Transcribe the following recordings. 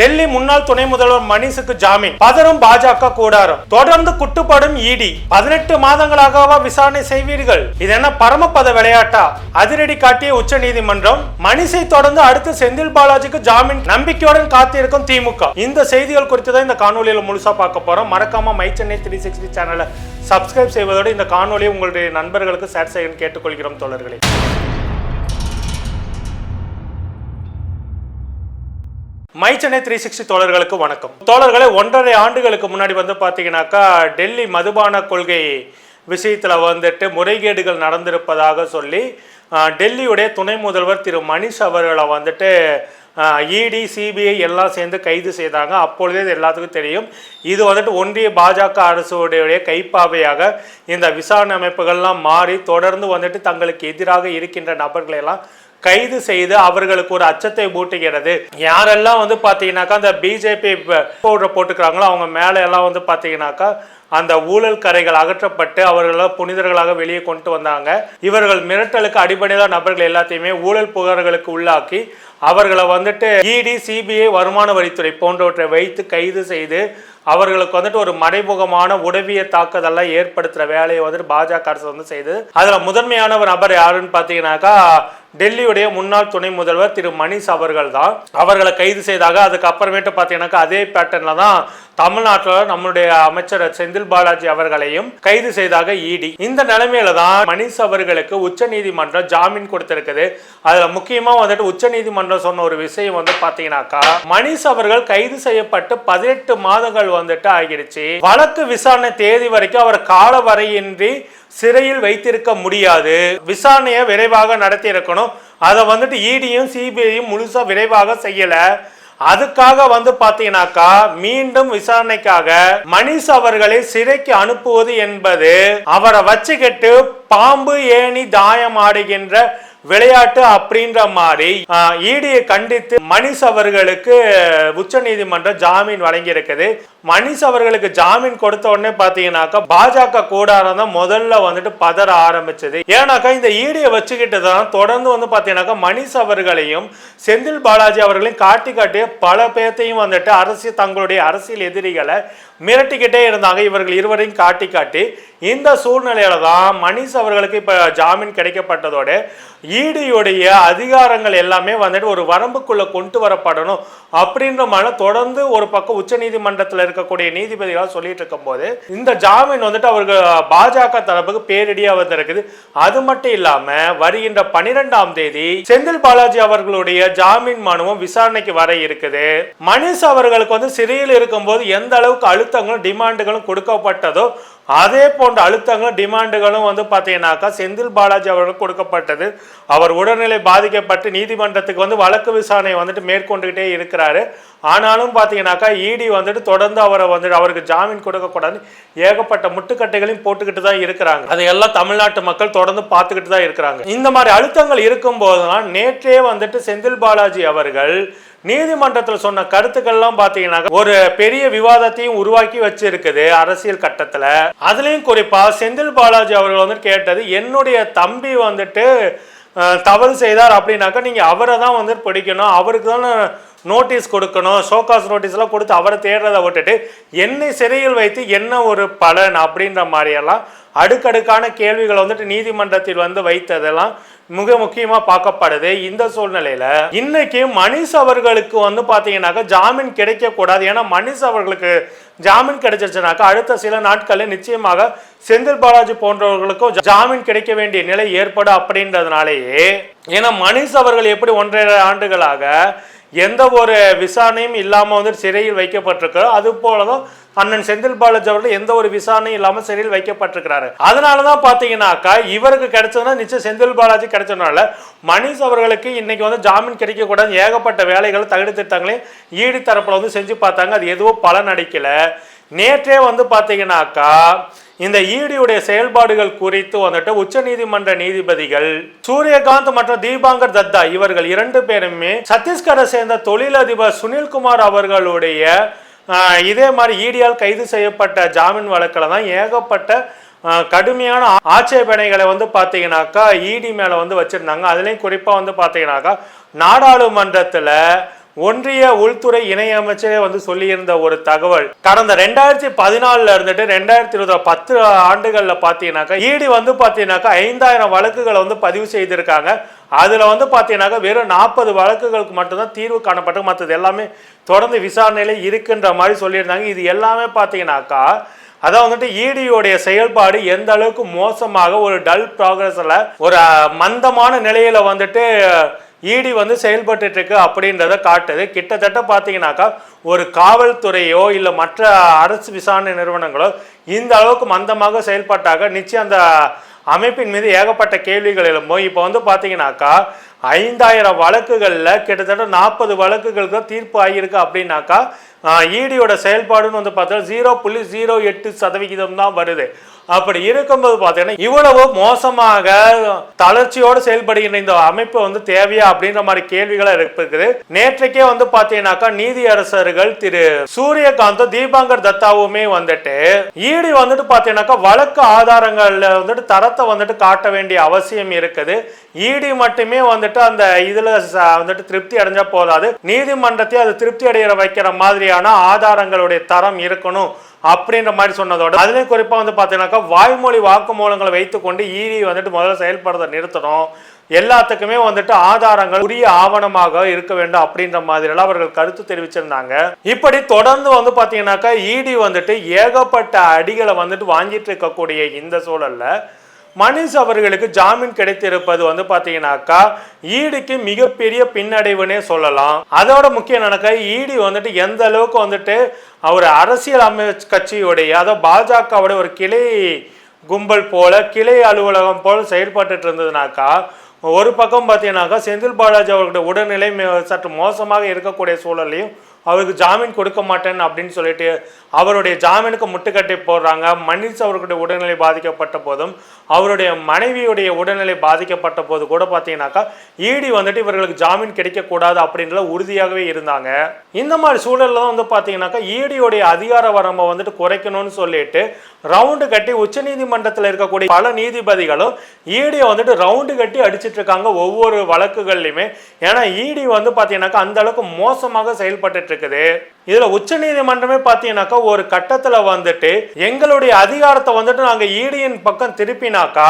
டெல்லி முன்னாள் துணை முதல்வர் மணிஷுக்கு ஜாமீன். பதறும் பாஜக கூடாரம். தொடர்ந்து குட்டுப்படும் இடி. பதினெட்டு மாதங்களாகவா விசாரணை செய்வீர்கள். இது என்ன பரமபத விளையாட்டா? அதிரடி காட்டிய உச்ச நீதிமன்றம் மணிஷை தொடர்ந்து அடுத்து செந்தில் பாலாஜிக்கு ஜாமீன் நம்பிக்கையுடன் காத்திருக்கும் திமுக. இந்த செய்திகள் குறித்து தான் இந்த காணொலியில் முழுசா பார்க்க போறோம். மறக்காம மை சென்னை த்ரீ சிக்ஸ்டி சேனலை சப்ஸ்கிரைப் செய்வதோடு இந்த காணொலியை உங்களுடைய நண்பர்களுக்கு ஷேர் செய்ய கேட்டுக்கொள்கிறோம் தோழர்களே. மை சென்னை த்ரீ சிக்ஸ்டி தோழர்களுக்கு வணக்கம். தோழர்களே ஒன்றரை ஆண்டுகளுக்கு முன்னாடி வந்து பார்த்தீங்கன்னாக்கா டெல்லி மதுபான கொள்கை விஷயத்தில் வந்துட்டு முறைகேடுகள் நடந்திருப்பதாக சொல்லி டெல்லியுடைய துணை முதல்வர் திரு மணிஷ் அவர்களை வந்துட்டு இடி சிபிஐ எல்லாம் சேர்ந்து கைது செய்தாங்க. அப்பொழுதே இது எல்லாத்துக்கும் தெரியும். இது வந்துட்டு ஒன்றிய பாஜக அரசுடைய கைப்பாவையாக இந்த விசாரணை அமைப்புகள்லாம் மாறி தொடர்ந்து வந்துட்டு தங்களுக்கு எதிராக இருக்கின்ற நபர்களையெல்லாம் கைது செய்து அவர்களுக்கு ஒரு அச்சத்தை பூட்டுகிறது யாரெல்லாம் வந்து பார்த்தீங்கன்னாக்கா அந்த பிஜேபி பவுடர் போட்டுக்கிறாங்களோ அவங்க மேலே எல்லாம் வந்து பார்த்தீங்கன்னாக்கா அந்த ஊழல் கரைகள் அகற்றப்பட்டு அவர்களை புனிதர்களாக வெளியே கொண்டு வந்தாங்க. இவர்கள் மிரட்டலுக்கு அடிப்படையிலான நபர்கள் எல்லாத்தையுமே ஊழல் புகார்களுக்கு உள்ளாக்கி அவர்களை வந்துட்டு இடி சிபிஐ வருமான வரித்துறை போன்றவற்றை வைத்து கைது செய்து அவர்களுக்கு வந்துட்டு ஒரு மறைமுகமான உடவிய தாக்குதல்லாம் ஏற்படுத்துகிற வேலையை வந்துட்டு பாஜக அரசு வந்து செய்து அதில் முதன்மையான ஒரு நபர் யாருன்னு பார்த்தீங்கன்னாக்கா டெல்லியுடைய முன்னாள் துணை முதல்வர் திரு மணிஷ் அவர்கள் தான் அவர்களை கைது செய்தாக அதுக்கப்புறமேட்டு பார்த்தீங்கன்னாக்கா அதே பேட்டர்ல தான் தமிழ்நாட்டில் நம்மளுடைய அமைச்சர் செந்தில் பாலாஜி அவர்களையும் கைது செய்தாக இடி இந்த நிலைமையில தான் மணிஷ் அவர்களுக்கு உச்ச நீதிமன்றம் ஜாமீன் கொடுத்திருக்குது. அதுல முக்கியமா வந்துட்டு உச்ச நீதிமன்றம் சொன்ன ஒரு விஷயம் வந்து பாத்தீங்கன்னாக்கா மணிஷ் அவர்கள் கைது செய்யப்பட்டு பதினெட்டு மாதங்கள் வந்துட்டு ஆகிடுச்சு. வழக்கு விசாரணை தேதி வரைக்கும் அவர் கால வரையின்றி சிறையில் வைத்திருக்க முடியாது. விசாரணையை விரைவாக நடத்தி இருக்கணும் அதை வந்துட்டு இடியும் சிபிஐயும் முழுசாக விரைவாக செய்யலை. அதுக்காக வந்து பாத்தீங்கன்னாக்கா மீண்டும் விசாரணைக்காக மணிஷ் அவர்களை சிறைக்கு அனுப்புவது என்பது அவரை வச்சுக்கிட்டு பாம்பு ஏணி தாயம் ஆடுகின்ற விளையாட்டு அப்படின்ற மாதிரி ஈடியை கண்டித்து மணிஷ் அவர்களுக்கு உச்ச நீதிமன்றம் ஜாமீன் வழங்கி இருக்குது மணிஷ் அவர்களுக்கு ஜாமீன் கொடுத்த உடனே பாத்தீங்கன்னாக்கா பாஜக கூடாரம் தான் முதல்ல வந்துட்டு பதற ஆரம்பிச்சது. ஏன்னாக்கா இந்த ஈடியை வச்சுக்கிட்டு தான் தொடர்ந்து வந்து பாத்தீங்கன்னாக்கா மணிஷ் அவர்களையும் செந்தில் பாலாஜி அவர்களையும் காட்டி காட்டி பல பேர்த்தையும் வந்துட்டு அரசியல் தங்களுடைய அரசியல் எதிரிகளை மிரட்டிக்கிட்டே இருந்தாங்க. இவர்கள் இருவரையும் காட்டி காட்டி இந்த சூழ்நிலையில தான் மணிஷ் அவர்களுக்கு இப்ப ஜாமீன் கிடைக்கப்பட்டதோடு ஈடியுடைய அதிகாரங்கள் எல்லாமே வந்துட்டு ஒரு வரம்புக்குள்ள கொண்டு வரப்படணும் அப்படின்ற மாதிரி தொடர்ந்து ஒரு பக்கம் உச்ச நீதிமன்றத்தில் இருக்கக்கூடிய நீதிபதிகளாக சொல்லிட்டு இருக்கும்போது இந்த ஜாமீன் வந்துட்டு அவருக்கு பாஜக தரப்புக்கு பேரிடியா வந்திருக்குது. அது மட்டும் இல்லாம வருகின்ற பனிரெண்டாம் தேதி செந்தில் பாலாஜி அவர்களுடைய ஜாமீன் மனுவும் விசாரணைக்கு வர இருக்குது. மனுஷ் அவர்களுக்கு வந்து சிறையில் இருக்கும்போது எந்த அளவுக்கு அழுத்தங்களும் டிமாண்டுகளும் கொடுக்கப்பட்டதோ அதே போன்ற அழுத்தங்களும் டிமாண்டுகளும் வந்து பார்த்தீங்கன்னாக்கா செந்தில் பாலாஜி அவர்களுக்கு கொடுக்கப்பட்டது. அவர் உடல்நிலை பாதிக்கப்பட்டு நீதிமன்றத்துக்கு வந்து வழக்கு விசாரணை வந்துட்டு மேற்கொண்டுகிட்டே இருக்கிறாரு. ஆனாலும் பார்த்தீங்கன்னாக்கா இடி வந்துட்டு தொடர்ந்து அவரை வந்துட்டு அவருக்கு ஜாமீன் கொடுக்கக்கூடாது ஏகப்பட்ட முட்டுக்கட்டைகளையும் போட்டுக்கிட்டு தான் இருக்கிறாங்க. அதையெல்லாம் தமிழ்நாட்டு மக்கள் தொடர்ந்து பார்த்துக்கிட்டு தான் இருக்கிறாங்க. இந்த மாதிரி அழுத்தங்கள் இருக்கும்போது தான் நேற்றே வந்துட்டு செந்தில் பாலாஜி அவர்கள் நீதிமன்றத்தில் சொன்ன கருத்துக்கள்லாம் பார்த்தீங்கன்னா ஒரு பெரிய விவாதத்தையும் உருவாக்கி வச்சிருக்குது அரசியல் கட்டத்தில். அதுலேயும் குறிப்பா செந்தில் பாலாஜி அவர்கள் வந்து கேட்டது என்னுடைய தம்பி வந்துட்டு தவறு செய்தார் அப்படின்னாக்கா நீங்கள் அவரை தான் வந்து பிடிக்கணும். அவருக்கு தான் நோட்டீஸ் கொடுக்கணும் ஷோகாஸ் நோட்டீஸ்லாம் கொடுத்து அவரை தேடுறதை விட்டுட்டு என்னை சிறையில் வைத்து என்ன ஒரு பலன் அப்படின்ற மாதிரியெல்லாம் அடுக்கடுக்கான கேள்விகளை வந்துட்டு நீதிமன்றத்தில் வந்து வைத்ததெல்லாம் மிக முக்கியமாக பார்க்கப்படுது. இந்த சூழ்நிலையில் இன்னைக்கு மனிஷ் அவர்களுக்கு வந்து பார்த்தீங்கன்னாக்கா ஜாமீன் கிடைக்கக்கூடாது. ஏன்னா மனிஷ் அவர்களுக்கு ஜாமீன் கிடைச்சிருச்சுனாக்கா அடுத்த சில நாட்களில் நிச்சயமாக செந்தில் பாலாஜி போன்றவர்களுக்கும் ஜாமீன் கிடைக்க வேண்டிய நிலை ஏற்படும் அப்படின்றதுனாலேயே ஏன்னா மனிஷ் அவர்கள் எப்படி ஒன்றரை ஆண்டுகளாக எந்த ஒரு விசாரணையும் இல்லாமல் வந்து சிறையில் வைக்கப்பட்டிருக்கோ அது போலதான் அண்ணன் செந்தில் பாலாஜி அவர்கள் எந்த ஒரு விசாரணையும் இல்லாமல் சிறையில் வைக்கப்பட்டிருக்கிறாரு. அதனால தான் பார்த்தீங்கன்னாக்கா இவருக்கு கிடைச்சதுன்னா நிச்சயம் செந்தில் பாலாஜி கிடைச்சதுனால மணிஷ் அவர்களுக்கு இன்னைக்கு வந்து ஜாமீன் கிடைக்கக்கூடாது ஏகப்பட்ட வேலைகளை தகுதி திட்டங்களையும் ஈடு தரப்பில் வந்து செஞ்சு பார்த்தாங்க. அது எதுவும் பலன் அடிக்கலை நேற்றே வந்து பார்த்தீங்கன்னாக்கா இந்த ஈடியுடைய செயல்பாடுகள் குறித்து வந்துட்டு உச்சநீதிமன்ற நீதிபதிகள் சூரியகாந்த் மற்றும் தீபாங்கர் தத்தா இவர்கள் இரண்டு பேருமே சத்தீஸ்கரை சேர்ந்த தொழிலதிபர் சுனில்குமார் அவர்களுடைய இதே மாதிரி ஈடியால் கைது செய்யப்பட்ட ஜாமீன் வழக்கில் தான் ஏகப்பட்ட கடுமையான ஆட்சேபனைகளை வந்து பார்த்தீங்கன்னாக்கா இடி மேலே வந்து வச்சுருந்தாங்க. அதுலேயும் குறிப்பாக வந்து பார்த்தீங்கன்னாக்கா நாடாளுமன்றத்தில் ஒன்றிய உள்துறை இணையமைச்சரே வந்து சொல்லியிருந்த ஒரு தகவல் கடந்த ரெண்டாயிரத்தி பதினாலுல இருந்துட்டு ரெண்டாயிரத்தி இருபது பத்து ஆண்டுகள்ல பாத்தீங்கன்னாக்கா ஈடி வந்து பாத்தீங்கன்னாக்கா ஐந்தாயிரம் வழக்குகளை வந்து பதிவு செய்திருக்காங்க. அதுல வந்து பார்த்தீங்கன்னாக்கா வெறும் நாற்பது வழக்குகளுக்கு மட்டும்தான் தீர்வு காணப்பட்டு மற்றது எல்லாமே தொடர்ந்து விசாரணையில இருக்குன்ற மாதிரி சொல்லியிருந்தாங்க. இது எல்லாமே பாத்தீங்கன்னாக்கா அதான் வந்துட்டு ஈடியோடைய செயல்பாடு எந்த அளவுக்கு மோசமாக ஒரு டல் ப்ராக்ரஸில் ஒரு மந்தமான நிலையில் வந்துட்டு ஈடி வந்து செயல்பட்டுட்டு இருக்கு அப்படின்றத காட்டுது. கிட்டத்தட்ட பார்த்தீங்கன்னாக்கா ஒரு காவல்துறையோ இல்லை மற்ற அரசு விசாரணை நிறுவனங்களோ இந்த அளவுக்கு மந்தமாக செயல்பட்டாக நிச்சயம் அந்த அமைப்பின் மீது ஏகப்பட்ட கேள்விகள் எழும்பும். இப்போ வந்து பார்த்தீங்கன்னாக்கா ஐந்தாயிரம் வழக்குகளில் கிட்டத்தட்ட நாற்பது வழக்குகளுக்கு தீர்ப்பு ஆகியிருக்கு அப்படின்னாக்கா ஈடியோட செயல்பாடுன்னு வந்து பார்த்தா ஜீரோ புள்ளி ஜீரோ எட்டு சதவிகிதம் தான் வருது. அப்படி இருக்கும்போது பார்த்தீங்கன்னா இவ்வளவு மோசமாக தளர்ச்சியோடு செயல்படுகின்ற இந்த அமைப்பு வந்து தேவையா அப்படின்ற மாதிரி கேள்விகளை இருக்குது நேற்றைக்கே வந்து பார்த்தீங்கன்னாக்கா நீதியரசர்கள் திரு சூரியகாந்தும் தீபாங்கர் தத்தாவுமே வந்துட்டு ஈடி வந்துட்டு பார்த்தீங்கன்னாக்கா வழக்கு ஆதாரங்கள்ல வந்துட்டு தரத்தை வந்துட்டு காட்ட வேண்டிய அவசியம் இருக்குது. ஈடி மட்டுமே வந்துட்டு அந்த இதுல வந்துட்டு திருப்தி அடைஞ்சா போதாது. நீதிமன்றத்தை அது திருப்தி அடைகிற வைக்கிற மாதிரியான ஆதாரங்களுடைய தரம் இருக்கணும். அப்படின்ற மாதிரி சொன்னதோட அதுலேயும் குறிப்பாக வந்து பார்த்தீங்கன்னாக்கா வாய்மொழி வாக்குமூலங்களை வைத்துக்கொண்டு ஈடி வந்துட்டு முதல்ல செயல்படுறதை நிறுத்தணும். எல்லாத்துக்குமே வந்துட்டு ஆதாரங்கள் உரிய ஆவணமாக இருக்க வேண்டும் அப்படின்ற மாதிரியெல்லாம் அவர்கள் கருத்து தெரிவிச்சிருந்தாங்க. இப்படி தொடர்ந்து வந்து பார்த்தீங்கன்னாக்கா ஈடி வந்துட்டு ஏகப்பட்ட அடிகளை வந்துட்டு வாங்கிட்டு இருக்கக்கூடிய இந்த சூழலில் மனிஷ் அவர்களுக்கு ஜாமீன் கிடைத்திருப்பது வந்து பாத்தீங்கன்னாக்கா ஈடிக்கு மிகப்பெரிய பின்னடைவுனே சொல்லலாம். அதோட முக்கியம் என்னன்னாக்கா ஈடி வந்துட்டு எந்த அளவுக்கு வந்துட்டு அவர் அரசியல் அமை கட்சியுடைய அதாவது பாஜகவுடைய ஒரு கிளை கும்பல் போல கிளை அலுவலகம் போல செயல்பட்டு இருந்ததுனாக்கா ஒரு பக்கம் பார்த்தீங்கன்னாக்கா செந்தில் பாலாஜி அவர்களுடைய உடல்நிலை சற்று மோசமாக இருக்கக்கூடிய சூழல்லையும் அவருக்கு ஜாமீன் கொடுக்க மாட்டேன் அப்படின்னு சொல்லிட்டு அவருடைய ஜாமீனுக்கு முட்டுக்கட்டை போடுறாங்க. மனிஷ் அவர்களுடைய உடல்நிலை பாதிக்கப்பட்ட போதும் அவருடைய மனைவியுடைய உடல்நிலை பாதிக்கப்பட்ட போது கூட பார்த்தீங்கன்னாக்கா ஈடி வந்துட்டு இவர்களுக்கு ஜாமீன் கிடைக்கக்கூடாது அப்படின்ற உறுதியாகவே இருந்தாங்க. இந்த மாதிரி சூழல்ல தான் வந்து பார்த்தீங்கன்னாக்கா ஈடியோடைய அதிகார வரம்பை வந்துட்டு குறைக்கணும்னு சொல்லிட்டு ரவுண்டு கட்டி உச்சநீதிமன்றத்தில் இருக்கக்கூடிய பல நீதிபதிகளும் ஈடியை வந்துட்டு ரவுண்டு கட்டி அடிச்சிட்டு இருக்காங்க ஒவ்வொரு வழக்குகள்லையுமே. ஏன்னா ஈடி வந்து பார்த்தீங்கன்னாக்கா அந்த அளவுக்கு மோசமாக செயல்பட்டு இருக்குது. இதுல உச்சநீதிமன்றமே பார்த்தீங்கன்னாக்கா ஒரு கட்டத்தில் வந்துட்டு எங்களுடைய அதிகாரத்தை வந்துட்டு நாங்கள் ஈடியின் பக்கம் திருப்பினாக்கா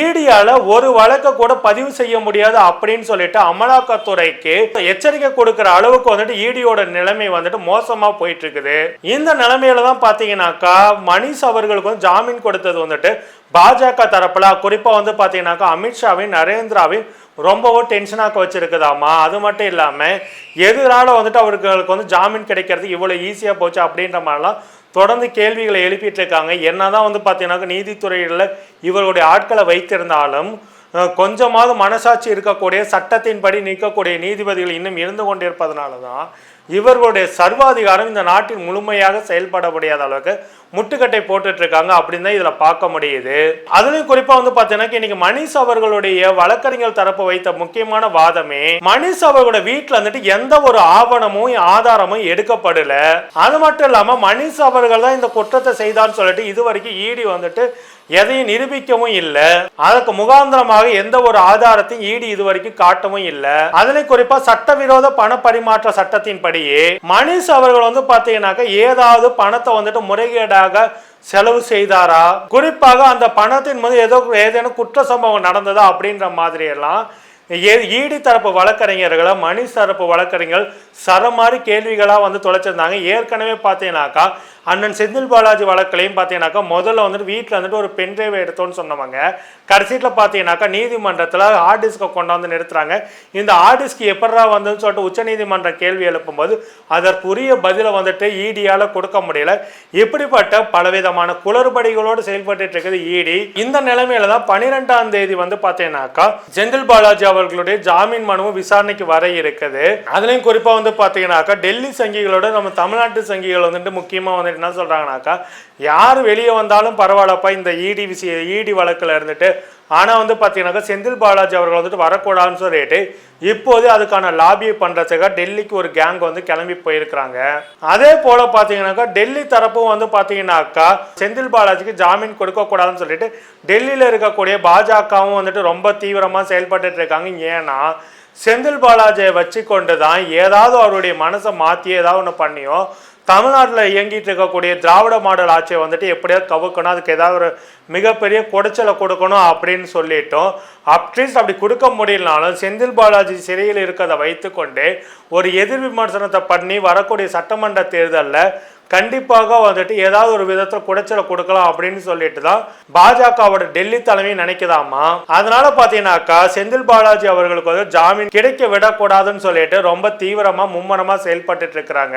ஈடியால் ஒரு வழக்கை கூட பதிவு செய்ய முடியாது அப்படின்னு சொல்லிட்டு அமலாக்கத்துறைக்கு எச்சரிக்கை கொடுக்குற அளவுக்கு வந்துட்டு ஈடியோட நிலைமை வந்துட்டு மோசமாக போயிட்டு இருக்குது. இந்த நிலைமையில தான் பார்த்தீங்கன்னாக்கா மணிஷ் அவர்களுக்கு வந்து ஜாமீன் கொடுத்தது வந்துட்டு பாஜக தரப்புல குறிப்பா வந்து பாத்தீங்கன்னாக்கா அமித்ஷாவையும் நரேந்திராவையும் ரொம்பவும் டென்ஷனாக்க வச்சிருக்குதாமா அது மட்டும் இல்லாமல் எதனால வந்துட்டு அவர்களுக்கு வந்து ஜாமீன் கிடைக்கிறது இவ்வளோ ஈஸியாக போச்சு அப்படின்ற மாதிரிலாம் தொடர்ந்து கேள்விகளை எழுப்பிட்டு இருக்காங்க. என்னதான் வந்து பார்த்தீங்கன்னாக்கா நீதித்துறையில் இவர்களுடைய ஆட்களை வைத்திருந்தாலும் கொஞ்சமாவது மனசாட்சி இருக்கக்கூடிய சட்டத்தின்படி நிற்கக்கூடிய நீதிபதிகள் இன்னும் இருந்து கொண்டிருப்பதனால தான் இவர்களுடைய சர்வாதிகாரம் இந்த நாட்டில் முழுமையாக செயல்பட முடியாத அளவுக்கு முட்டுக்கட்டை போட்டுட்டு இருக்காங்க அப்படின்னு தான் இதில் பார்க்க முடியுது. அதுலயும் குறிப்பாக வந்து பார்த்தீங்கன்னா இன்னைக்கு மணிஷ் அவர்களுடைய வழக்கறிஞர் தரப்பு வைத்த முக்கியமான வாதமே மணிஷ் அவர்களோட வீட்டில் வந்துட்டு எந்த ஒரு ஆவணமும் ஆதாரமும் எடுக்கப்படல. அது மட்டும் இல்லாமல் மணிஷ் அவர்கள் தான் இந்த குற்றத்தை செய்தான்னு சொல்லிட்டு இது வரைக்கும் ஈடி வந்துட்டு எதையும் நிரூபிக்கவும் இல்லை. அதற்கு முகாந்திரமாக எந்த ஒரு ஆதாரத்தையும் ஈடி இதுவரைக்கும் காட்டவும் இல்லை. அதுல குறிப்பா சட்டவிரோத பண பரிமாற்ற சட்டத்தின்படியே மணிஷ் அவர்கள் வந்து பாத்தீங்கன்னாக்க ஏதாவது பணத்தை வந்துட்டு முறைகேடாக செலவு செய்தாரா? குறிப்பாக அந்த பணத்தின் மீது ஏதோ ஏதேனும் குற்ற சம்பவம் நடந்ததா அப்படின்ற மாதிரி எல்லாம் ஏ- ஈடி தரப்பு வழக்கறிஞர்களை மணி தரப்பு வழக்கறிஞர்கள் சரமாரி கேள்விகளாக வந்து தொலைச்சிருந்தாங்க. ஏற்கனவே பார்த்தீங்கன்னாக்கா அண்ணன் செந்தில் பாலாஜி வழக்குலையும் பார்த்தீங்கன்னாக்கா முதல்ல வந்துட்டு வீட்டில் வந்துட்டு ஒரு பென் டிரைவ் எடுத்தோன்னு சொன்னவங்க. கடைசியில் பார்த்தீங்கன்னாக்கா நீதிமன்றத்தில் ஹார்ட் டிஸ்கை கொண்டாந்து நிறுத்துறாங்க. இந்த ஹார்ட் டிஸ்க் எப்படா வந்ததுன்னு சொல்லிட்டு உச்சநீதிமன்றம் கேள்வி எழுப்பும்போது அதற்குரிய பதிலை வந்துட்டு ஈடியால் கொடுக்க முடியல. இப்படிப்பட்ட பலவிதமான குளறுபடிகளோடு செயல்பட்டு இருக்குது ஈடி இந்த நிலைமையில தான் பன்னிரெண்டாம் தேதி வந்து பார்த்தீங்கன்னாக்கா செந்தில் பாலாஜி அவர்களுடைய ஜாமீன் மனுவும் விசாரணைக்கு வர இருக்குது. அதுலயும் குறிப்பாக வந்து பார்த்தீங்கன்னாக்கா டெல்லி சங்கிகளோட நம்ம தமிழ்நாட்டு சங்கிகள் வந்துட்டு முக்கியமா என்ன சொல்றாங்கன்னாக்கா யார் வெளியே வந்தாலும் பரவாயில்லப்பா இந்த இடி விஷய இடி வழக்கில் இருந்துட்டு ஆனால் வந்து பார்த்தீங்கன்னாக்கா செந்தில் பாலாஜி அவர்கள் வந்துட்டு வரக்கூடாதுன்னு சொல்லிட்டு இப்போது அதுக்கான லாபியை பண்ணுறதுக்காக டெல்லிக்கு ஒரு கேங் வந்து கிளம்பி போயிருக்கிறாங்க. அதே போல் பார்த்தீங்கன்னாக்கா டெல்லி தரப்பும் வந்து பார்த்தீங்கன்னாக்கா செந்தில் பாலாஜிக்கு ஜாமீன் கொடுக்கக்கூடாதுன்னு சொல்லிட்டு டெல்லியில் இருக்கக்கூடிய பாஜகவும் வந்துட்டு ரொம்ப தீவிரமாக செயல்பட்டு இருக்காங்க. ஏன்னா செந்தில் பாலாஜியை வச்சு கொண்டு தான் ஏதாவது அவருடைய மனசை மாற்றி ஏதாவது ஒன்று பண்ணியோ தமிழ்நாட்டில் இயங்கிட்டு இருக்கக்கூடிய திராவிட மாடல் ஆட்சியை வந்துட்டு எப்படியாவது கவுக்கணும் அதுக்கு ஏதாவது ஒரு மிகப்பெரிய குடைச்சலை கொடுக்கணும் அப்படின்னு சொல்லிட்டோம் அட்லீஸ்ட் அப்படி கொடுக்க முடியலனாலும் செந்தில் பாலாஜி சிறையில் இருக்கிறத வைத்துக்கொண்டு ஒரு எதிர் விமர்சனத்தை பண்ணி வரக்கூடிய சட்டமன்ற தேர்தலில் கண்டிப்பாக வந்துட்டு ஏதாவது ஒரு விதத்தில் குடைச்சலை கொடுக்கலாம் அப்படின்னு சொல்லிட்டு தான் பாஜகவோட டெல்லி தலைமை நினைக்குதாமா அதனால பார்த்தீங்கன்னாக்கா செந்தில் பாலாஜி அவர்களுக்கு வந்து ஜாமீன் கிடைக்க விடக்கூடாதுன்னு சொல்லிட்டு ரொம்ப தீவிரமா மும்முரமா செயல்பட்டு இருக்கிறாங்க.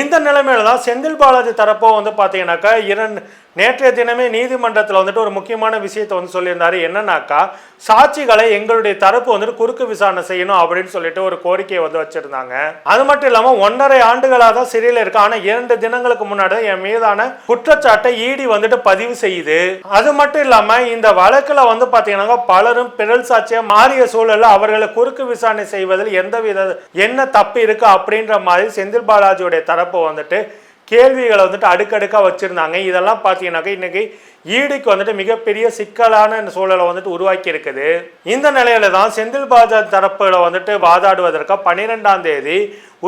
இந்த நிலைமையில தான் செந்தில் பாலாஜி தரப்போ வந்து பார்த்தீங்கன்னாக்கா இரண்டு நேற்றைய தினமே நீதிமன்றத்தில் வந்துட்டு ஒரு முக்கியமான விஷயத்தை வந்து சொல்லியிருந்தாரு. என்னன்னாக்கா சாட்சிகளை எங்களுடைய தரப்பு வந்துட்டு குறுக்கு விசாரணை செய்யணும் அப்படின்னு சொல்லிட்டு ஒரு கோரிக்கையை வந்து வச்சிருந்தாங்க. அது மட்டும் இல்லாமல் ஒன்றரை ஆண்டுகளாக தான் சிறையில் இருக்கு ஆனால் இரண்டு தினங்கள் தினங்களுக்கு முன்னாடி என் மீதான குற்றச்சாட்டை ஈடி வந்துட்டு பதிவு செய்யுது. அது மட்டும் இல்லாம இந்த வழக்குல வந்து பாத்தீங்கன்னா பலரும் பிறல் சாட்சியா மாறிய சூழல்ல அவர்களை குறுக்கு விசாரணை செய்வதில் எந்த வித என்ன தப்பு இருக்கு அப்படின்ற மாதிரி செந்தில் பாலாஜியுடைய தரப்பு வந்துட்டு கேள்விகளை வந்துட்டு அடுக்கடுக்காக வச்சுருந்தாங்க. இதெல்லாம் பார்த்தீங்கன்னாக்கா இன்றைக்கி ஈடுக்கு வந்துட்டு மிகப்பெரிய சிக்கலான சூழலை வந்துட்டு உருவாக்கி இருக்குது. இந்த நிலையில தான் செந்தில் பாஜா தரப்புல வந்துட்டு வாதாடுவதற்காக பன்னிரெண்டாம் தேதி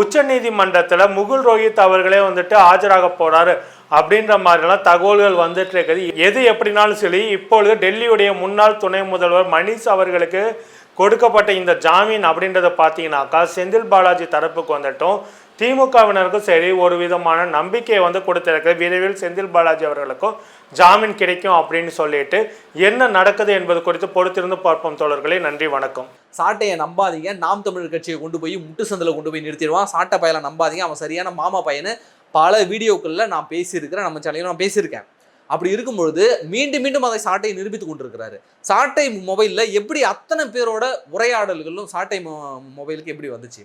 உச்ச நீதிமன்றத்தில் முகுல் ரோஹித் அவர்களே வந்துட்டு ஆஜராக போறாரு அப்படின்ற மாதிரிலாம் தகவல்கள் வந்துட்டு இருக்குது. எது எப்படினாலும் சரி இப்பொழுது டெல்லியுடைய முன்னாள் துணை முதல்வர் மணிஷ் அவர்களுக்கு கொடுக்கப்பட்ட இந்த ஜாமீன் அப்படின்றத பார்த்தீங்கன்னாக்கா செந்தில் பாலாஜி தரப்புக்கு வந்துட்டும் திமுகவினருக்கும் சரி ஒரு விதமான நம்பிக்கையை வந்து கொடுத்திருக்கு விரைவில் செந்தில் பாலாஜி அவர்களுக்கும் ஜாமீன் கிடைக்கும் அப்படின்னு சொல்லிட்டு என்ன நடக்குது என்பது குறித்து பொறுத்திருந்து பார்ப்போம் தோழர்களே. நன்றி வணக்கம். சாட்டையை நம்பாதீங்க. நாம் தமிழர் கட்சியை கொண்டு போய் முட்டு சந்தில் கொண்டு போய் நிறுத்திடுவான். சாட்டை பயலை நம்பாதீங்க. அவன் சரியான மாமா பையனு. பல வீடியோக்களில் நான் பேசியிருக்கிறேன். நம்ம சேனலில் நான் பேசியிருக்கேன். அப்படி இருக்கும்பொழுது மீண்டும் மீண்டும் அதை சாட்டை நிரூபித்து கொண்டிருக்கிறாரு. சாட்டை மொபைலில் எப்படி அத்தனை பேரோட உரையாடல்களும் சாட்டை மொபைலுக்கு எப்படி வந்துச்சு?